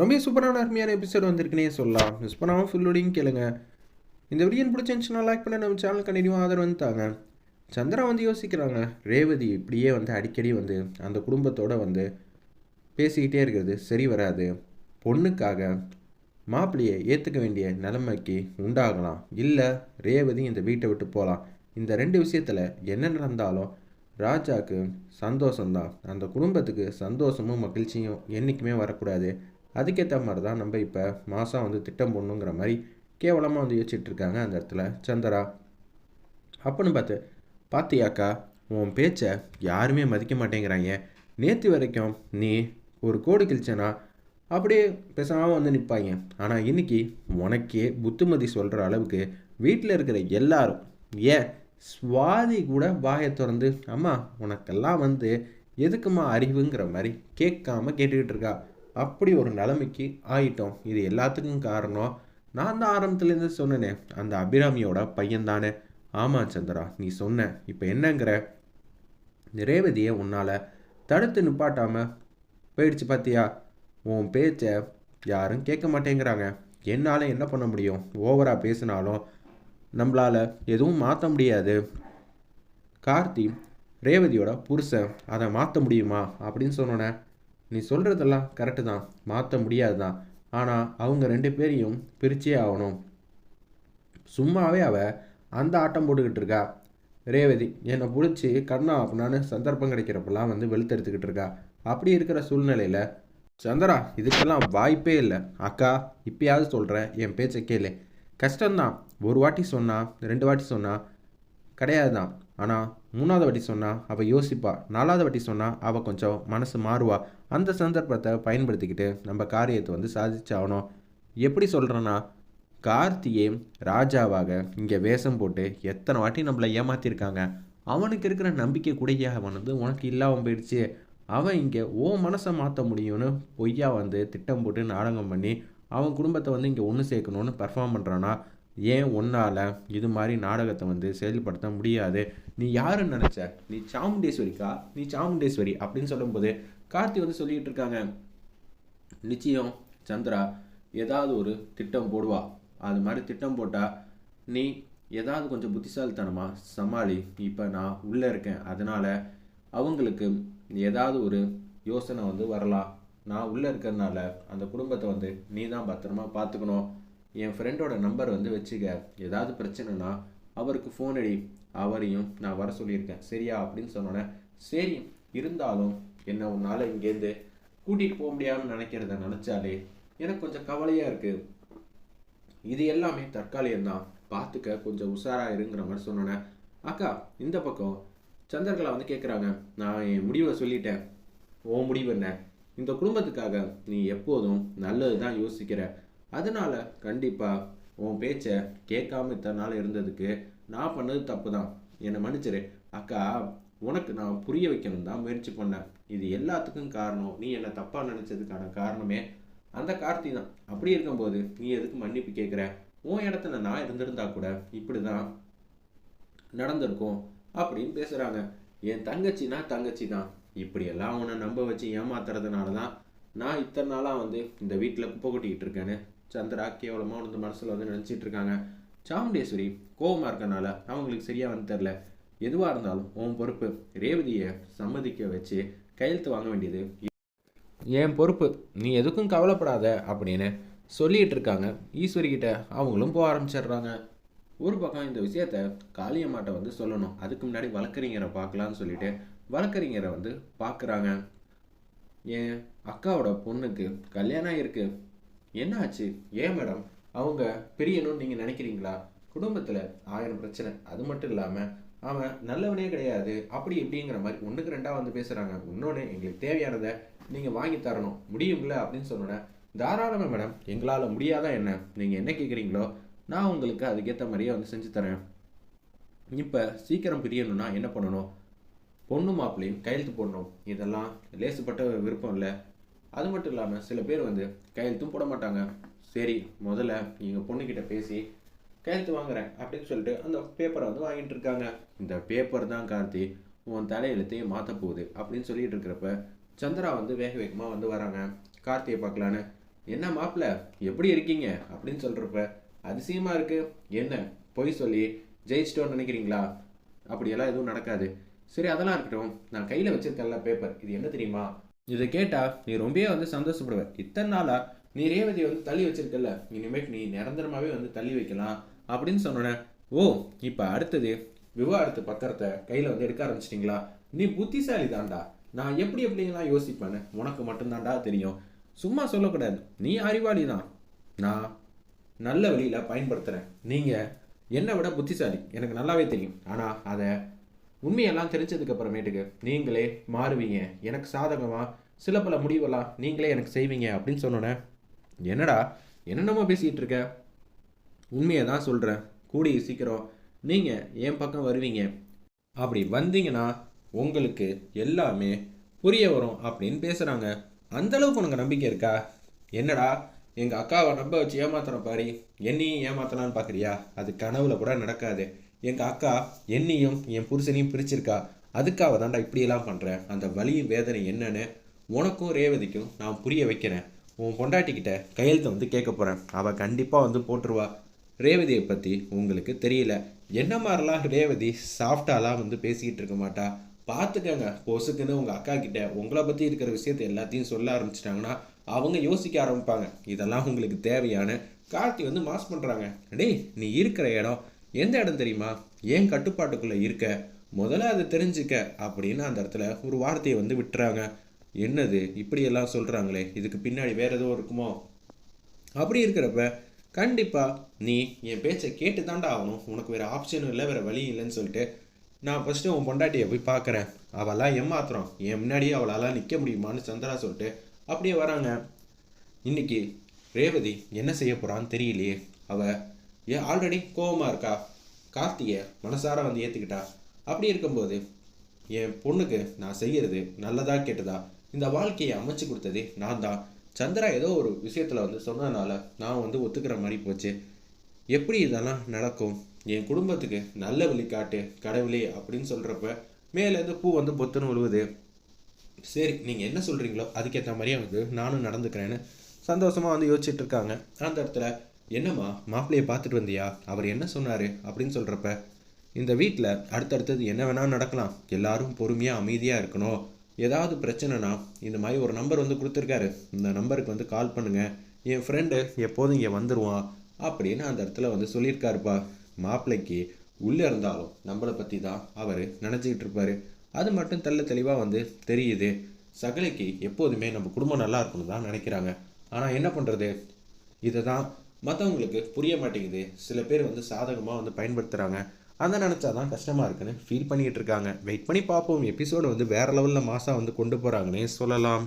ரொம்ப சூப்பரான அருமையான எபிசோட் வந்திருக்குனே சொல்லலாம். மிஸ் பண்ணாமல் ஃபுல்லோடையும் கேளுங்க. இந்த வீடியோ பிடிச்சிருந்துச்சுன்னா லைக் பண்ண நம்ம சேனல் கண்டினியூ ஆதரவு வந்துட்டாங்க சந்திரா வந்து யோசிக்கிறாங்க. ரேவதி இப்படியே வந்து அடிக்கடி வந்து அந்த குடும்பத்தோட வந்து பேசிக்கிட்டே இருக்கிறது சரி வராது. பொண்ணுக்காக மாப்பிள்ளையை ஏற்றுக்க வேண்டிய நிலைமைக்கு உண்டாகலாம். இல்லை ரேவதி இந்த வீட்டை விட்டு போகலாம் இந்த ரெண்டு விஷயத்தில் என்ன நடந்தாலும் ராஜாவுக்கு சந்தோஷம்தான். அந்த குடும்பத்துக்கு சந்தோஷமும் மகிழ்ச்சியும் என்றைக்குமே வரக்கூடாது. அதுக்கேற்ற மாதிரி தான் நம்ம இப்போ மாதம் வந்து திட்டம் போடணுங்கிற மாதிரி கேவலமாக வந்து யோசிச்சுட்ருக்காங்க அந்த இடத்துல. சந்திரா அப்புடின்னு பார்த்து பார்த்தியாக்கா உன் பேச்சை யாருமே மதிக்க மாட்டேங்கிறாங்க. நேற்று வரைக்கும் நீ ஒரு கோடு கிழிச்சனா அப்படியே பேசாமல் வந்து நிற்பாங்க ஆனால் இன்னைக்கு உனக்கே புத்துமதி சொல்கிற அளவுக்கு வீட்டில் இருக்கிற எல்லாரும் ஏன் சுவாதி கூட வாயை திறந்து அம்மா உனக்கெல்லாம் வந்து எதுக்குமா அறிவுங்கிற மாதிரி கேட்காம கேட்டுக்கிட்டு இருக்கா? அப்படி ஒரு நிலைமைக்கு ஆயிட்டோம். இது எல்லாத்துக்கும் காரணம் நான் தான் ஆரம்பத்துலேருந்து சொன்னேனே அந்த அபிராமியோட பையன் தானே ஆமாம் சந்திரா நீ சொன்ன இப்போ என்னங்கிற? ரேவதியை உன்னால் தடுத்து நிப்பாட்டாமல் போயிடுச்சு பார்த்தியா உன் பேச்சை யாரும் கேட்க மாட்டேங்கிறாங்க. என்னால் என்ன பண்ண முடியும்? ஓவராக பேசினாலும் நம்மளால் எதுவும் மாற்ற முடியாது. கார்த்தி ரேவதியோட புருஷன் அதை மாற்ற முடியுமா? அப்படின்னு சொன்னோன்னே நீ சொல்கிறதெல்லாம் கரெக்டு தான். மாற்ற முடியாது தான் ஆனால் அவங்க ரெண்டு பேரையும் பிரிச்சே ஆகணும். சும்மாவே அவ அந்த ஆட்டம் போட்டுக்கிட்டு இருக்கா. ரேவதி என்னை பிடிச்சி கண்ணா அப்படின்னு சந்தர்ப்பம் கிடைக்கிறப்பெல்லாம் வந்து வெளுத்தெடுத்துக்கிட்டு இருக்கா. அப்படி இருக்கிற சூழ்நிலையில் சந்திரா இதுக்கெல்லாம் வாய்ப்பே இல்லை. அக்கா இப்பயாவது சொல்கிறேன் என் பேச்சை கேளு. கஷ்டம்தான். ஒரு வாட்டி சொன்னால் ரெண்டு வாட்டி சொன்னால் கிடையாது தான் ஆனால் மூணாவது வாட்டி சொன்னால் அவள் யோசிப்பா. நாலாவது வாட்டி சொன்னால் அவள் கொஞ்சம் மனசு மாறுவா. அந்த சந்தர்ப்பத்தை பயன்படுத்திக்கிட்டு நம்ம காரியத்தை வந்து சாதிச்சாகணும். எப்படி சொல்கிறேன்னா கார்த்தியே ராஜாவாக இங்கே வேஷம் போட்டு எத்தனை வாட்டி நம்மளை ஏமாத்திருக்காங்க. அவனுக்கு இருக்கிற நம்பிக்கை கூடயே அவன் வந்து உனக்கு இல்லாமல் போயிடுச்சு. அவன் இங்கே ஓ மனசை மாற்ற முடியும்னு பொய்யா வந்து திட்டம் போட்டு நாடகம் பண்ணி அவன் குடும்பத்தை வந்து இங்கே ஒன்று சேர்க்கணுன்னு பர்ஃபார்ம் பண்ணுறான்னா ஏன் ஒன்றால் இது மாதிரி நாடகத்தை வந்து செயல்படுத்த முடியாது? நீ யாருன்னு நினச்ச? நீ சாமுண்டேஸ்வரிக்கா? நீ சாமுண்டேஸ்வரி அப்படின்னு சொல்லும்போது கார்த்தி வந்து சொல்லிக்கிட்டு இருக்காங்க நிச்சயம் சந்திரா ஏதாவது ஒரு திட்டம் போடுவா. அது மாதிரி திட்டம் போட்டால் நீ ஏதாவது கொஞ்சம் புத்திசாலித்தனமாக சமாளி இப்போ நான் உள்ளே இருக்கேன். அதனால் அவங்களுக்கு ஏதாவது ஒரு யோசனை வந்து வரலாம். நான் உள்ளே இருக்கிறதுனால அந்த குடும்பத்தை வந்து நீ தான் பத்திரமா பார்த்துக்கணும் என் ஃப்ரெண்டோட நம்பர் வந்து வச்சுக்க. ஏதாவது பிரச்சனைனா அவருக்கு ஃபோன் அடி. அவரையும் நான் வர சொல்லியிருக்கேன். சரியா? அப்படின்னு சொன்னோன்னே சரி இருந்தாலும் என்ன உன்னால் இங்கேருந்து கூட்டிகிட்டு போக முடியாமல் நினைக்கிறத நினச்சாலே எனக்கு கொஞ்சம் கவலையாக இருக்குது இது எல்லாமே தற்காலிகம்தான். பார்த்துக்க கொஞ்சம் உஷாராக இருங்கிற மாதிரி சொன்னோன்னே அக்கா இந்த பக்கம் சந்திரகலா வந்து கேட்குறாங்க நான் என் முடிவை சொல்லிட்டேன். உன் முடிவு என்ன? இந்த குடும்பத்துக்காக நீ எப்போதும் நல்லது தான் யோசிக்கிற. அதனால் கண்டிப்பாக உன் பேச்சை கேட்காம இத்தனை நாள் இருந்ததுக்கு நான் பண்ணது தப்பு தான் என்னை மன்னிச்சிரு. அக்கா உனக்கு நான் புரிய வைக்கணும் தான் முயற்சி பண்ணேன். இது எல்லாத்துக்கும் காரணம். நீ என்னை தப்பாக நினச்சதுக்கான காரணமே அந்த கார்த்தி தான். அப்படி இருக்கும்போது நீ எதுக்கு மன்னிப்பு கேட்குற? உன் இடத்துல நான் இருந்திருந்தா கூட இப்படி தான் நடந்திருக்கும் அப்படின்னு பேசுகிறாங்க என் தங்கச்சினா தங்கச்சி தான். இப்படியெல்லாம் உன்னை நம்ப வச்சு ஏமாத்துறதுனால தான் நான் இத்தனை நாளாக வந்து இந்த வீட்டில் குப்பை கொட்டிக்கிட்டு இருக்கேன்னு சந்திரா கேவலமாக வந்து மனசில் வந்து நினச்சிட்டு இருக்காங்க. சாமுண்டேஸ்வரி கோவமாக இருக்கனால அவங்களுக்கு சரியாக வந்து தெரில எதுவாக இருந்தாலும் உன் பொறுப்பு ரேவதியை சம்மதிக்க வச்சு கையெழுத்து வாங்க வேண்டியது என் பொறுப்பு நீ எதுக்கும் கவலைப்படாத அப்படின்னு சொல்லிட்டு இருக்காங்க. ஈஸ்வரி கிட்ட அவங்களும் போக ஆரம்பிச்சிடுறாங்க. ஒரு பக்கம் இந்த விஷயத்த காளியம்மாட்ட வந்து சொல்லணும். அதுக்கு முன்னாடி வழக்கறிஞரை பார்க்கலான்னு சொல்லிட்டு வழக்கறிஞரை வந்து பார்க்குறாங்க. என் அக்காவோட பொண்ணுக்கு கல்யாணம் இருக்கு என்ன ஆச்சு ஏன் மேடம்? அவங்க பிரியணும்னு நீங்கள் நினைக்கிறீங்களா? குடும்பத்தில் ஆயிரம் பிரச்சனை. அது மட்டும் இல்லாமல் அவன் நல்லவனே கிடையாது. அப்படி இப்படிங்கிற மாதிரி ஒன்றுக்கு ரெண்டாக வந்து பேசுகிறாங்க இன்னொன்று எங்களுக்கு தேவையானதை நீங்கள் வாங்கி தரணும். முடியுங்கள அப்படின்னு சொன்னோன்னே தாராளமாக மேடம் எங்களால் முடியாதா என்ன? நீங்கள் என்ன கேட்குறீங்களோ நான் உங்களுக்கு அதுக்கேற்ற மாதிரியே வந்து செஞ்சு தரேன். இப்போ சீக்கிரம் பிரியணும்னா என்ன பண்ணணும்? பொண்ணு மாப்பிள்ளையும் கையெழுத்து போடணும். இதெல்லாம் லேசுப்பட்ட விருப்பம் இல்லை. அது மட்டும் இல்லாமல் சில பேர் வந்து கையெழுத்தும் போட மாட்டாங்க. சரி முதல்ல எங்கள் பொண்ணுக்கிட்ட பேசி கையெழுத்து வாங்குறேன் அப்படின்னு சொல்லிட்டு அந்த பேப்பரை வந்து வாங்கிட்டு இருக்காங்க. இந்த பேப்பர் தான் கார்த்தி உன் தலையெழுத்தையும் மாற்ற போகுது அப்படின்னு சொல்லிட்டு இருக்கிறப்ப சந்திரா வந்து வேக வேகமாக வந்து வராங்க. கார்த்தியை பார்க்கலான்னு. என்ன மாப்பிள்ள எப்படி இருக்கீங்க? அப்படின்னு சொல்கிறப்ப அதிசயமாக இருக்கு. என்ன? பொய் சொல்லி ஜெயிச்சிட்டோன்னு நினைக்கிறீங்களா? அப்படியெல்லாம் எதுவும் நடக்காது. சரி அதெல்லாம் இருக்கட்டும். நான் கையில் வச்சிருக்கல பேப்பர் இது என்ன தெரியுமா? இதை கேட்டால் நீ ரொம்பவே வந்து சந்தோஷப்படுவ. இத்தனை நாளாக நீ ரேவதி வந்து தள்ளி வச்சிருக்கல இனிமேட்டு நீ நிரந்தரமாகவே வந்து தள்ளி வைக்கலாம். அப்படின்னு சொன்னோன்னே ஓ இப்போ அடுத்தது விவாகரத்து பத்திரத்தை கையில் வந்து எடுக்க ஆரம்பிச்சிட்டிங்களா? நீ புத்திசாலி தான்டா நான் எப்படி எப்படிலாம் யோசிப்பேன்னு உனக்கு மட்டும்தான்டா தெரியும். சும்மா சொல்லக்கூடாது. நீ அறிவாளி தான் நான் நல்ல வழியில் பயன்படுத்துகிறேன் நீங்கள் என்னை விட புத்திசாலி. எனக்கு நல்லாவே தெரியும். ஆனால் அதை உண்மையெல்லாம் தெரிஞ்சதுக்கு அப்புறமேட்டுக்கு நீங்களே மாறுவீங்க. எனக்கு சாதகமாக சில பல முடிவெல்லாம் நீங்களே எனக்கு செய்வீங்க. அப்படின்னு சொன்னோன்னே என்னடா என்னென்னமோ பேசிகிட்டு இருக்க? உண்மையை தான் சொல்கிறேன் கூடிய சீக்கிரம் நீங்கள் என் பக்கம் வருவீங்க. அப்படி வந்தீங்கன்னா உங்களுக்கு எல்லாமே புரிய வரும் அப்படின்னு பேசுகிறாங்க அந்தளவுக்கு உனக்கு நம்பிக்கை இருக்கா? என்னடா எங்கள் அக்காவை நம்ப வச்சு ஏமாத்துறேன் பாரு. என்னையும் ஏமாத்தலான்னு பார்க்குறியா அது கனவுல கூட நடக்காது. எங்கள் அக்கா என்னையும் என் புருஷனையும் பிரிச்சிருக்கா. அதுக்காக தான்டா இப்படியெல்லாம் பண்ணுறேன் அந்த வலியும் வேதனை என்னன்னு உனக்கும் ரேவதிக்கும் நான் புரிய வைக்கிறேன். உன் பொண்டாட்டிக்கிட்ட கையெழுத்தை வந்து கேட்க போகிறேன் அவள் கண்டிப்பாக வந்து போட்டுருவா. ரேவதியை பற்றி உங்களுக்கு தெரியல. என்ன மாதிரிலாம் ரேவதி சாஃப்டாலாம் வந்து பேசிக்கிட்டு இருக்க மாட்டா? பார்த்துக்கங்க. பொசுக்குன்னு உங்கள் அக்கா கிட்ட உங்களை பற்றி இருக்கிற விஷயத்தை எல்லாத்தையும் சொல்ல ஆரம்பிச்சிட்டாங்கன்னா அவங்க யோசிக்க ஆரம்பிப்பாங்க. இதெல்லாம் உங்களுக்கு தேவையான கார்த்தி வந்து மாஸ் பண்ணுறாங்க டேய் நீ இருக்கிற இடம் எந்த இடம் தெரியுமா? ஏன் கட்டுப்பாட்டுக்குள்ளே இருக்க? முதல்ல அதை தெரிஞ்சுக்க அப்படின்னு அந்த இடத்துல ஒரு வார்த்தையை வந்து விட்டுறாங்க. என்னது? இப்படியெல்லாம் சொல்கிறாங்களே இதுக்கு பின்னாடி வேற எதுவும் இருக்குமோ? அப்படி இருக்கிறப்ப கண்டிப்பாக நீ என் பேச்சை கேட்டு தாண்டா ஆகணும். உனக்கு வேறு ஆப்ஷனும் இல்லை வேறு வழி இல்லைன்னு சொல்லிட்டு நான் ஃபஸ்ட்டு உன் பொண்டாட்டியை போய் பார்க்குறேன். அவளாம் ஏமாத்துறோம் என் முன்னாடியே அவளால் நிற்க முடியுமான்னு சந்திரா சொல்லிட்டு அப்படியே வராங்க. இன்னைக்கு ரேவதி என்ன செய்ய போகிறான்னு தெரியலையே. அவள் ஏன் ஆல்ரெடி கோவமாக இருக்கா? கார்த்திகை மனசார வந்து ஏற்றுக்கிட்டா அப்படி இருக்கும்போது என் பொண்ணுக்கு நான் செய்கிறது நல்லதா கெட்டதா? இந்த வாழ்க்கையை அமைச்சு கொடுத்தது நான் தான் சந்திரா ஏதோ ஒரு விஷயத்தில் வந்து சொன்னதுனால நான் வந்து ஒத்துக்கிற மாதிரி போச்சு. எப்படி இதெல்லாம் நடக்கும்? என் குடும்பத்துக்கு நல்ல வழி காட்டு கடவுளே அப்படின்னு சொல்கிறப்ப மேலேருந்து பூ வந்து பொத்துன்னு விழுவுது சரி நீங்கள் என்ன சொல்கிறீங்களோ அதுக்கேற்ற மாதிரியே வந்து நானும் நடந்துக்கிறேன்னு சந்தோஷமாக வந்து யோசிச்சுட்டு இருக்காங்க. அந்த இடத்துல என்னம்மா மாப்பிள்ளையை பார்த்துட்டு வந்தியா? அவர் என்ன சொன்னார்? அப்படின்னு சொல்கிறப்ப இந்த வீட்டில் அடுத்தடுத்தது என்ன வேணால் நடக்கலாம். எல்லாரும் பொறுமையாக அமைதியாக இருக்கணும். ஏதாவது பிரச்சனைனா இந்த மாதிரி ஒரு நம்பர் வந்து கொடுத்துருக்காரு. இந்த நம்பருக்கு வந்து கால் பண்ணுங்கள் என் ஃப்ரெண்டு எப்போதும் இங்கே வந்துடுவான் அப்படின்னு அந்த இடத்துல வந்து சொல்லியிருக்காருப்பா. மாப்பிள்ளைக்கு உள்ளே இருந்தாலும் நம்மளை பற்றி தான் அவர் நினச்சிக்கிட்டு இருப்பார். அது மட்டும் தெள்ள தெளிவாக வந்து தெரியுது. சகலைக்கு எப்போதுமே நம்ம குடும்பம் நல்லா இருக்கணும் தான் நினைக்கிறாங்க. ஆனால் என்ன பண்ணுறது இதை தான் மற்றவங்களுக்கு புரிய மாட்டேங்குது. சில பேர் வந்து சாதகமாக வந்து பயன்படுத்துகிறாங்க அதை நினச்சா தான் கஷ்டமாக இருக்குன்னு ஃபீல் பண்ணிகிட்டு இருக்காங்க. வெயிட் பண்ணி பார்ப்போம். எபிசோடு வந்து வேறு லெவலில் மாதம் வந்து கொண்டு போகிறாங்கன்னே சொல்லலாம்.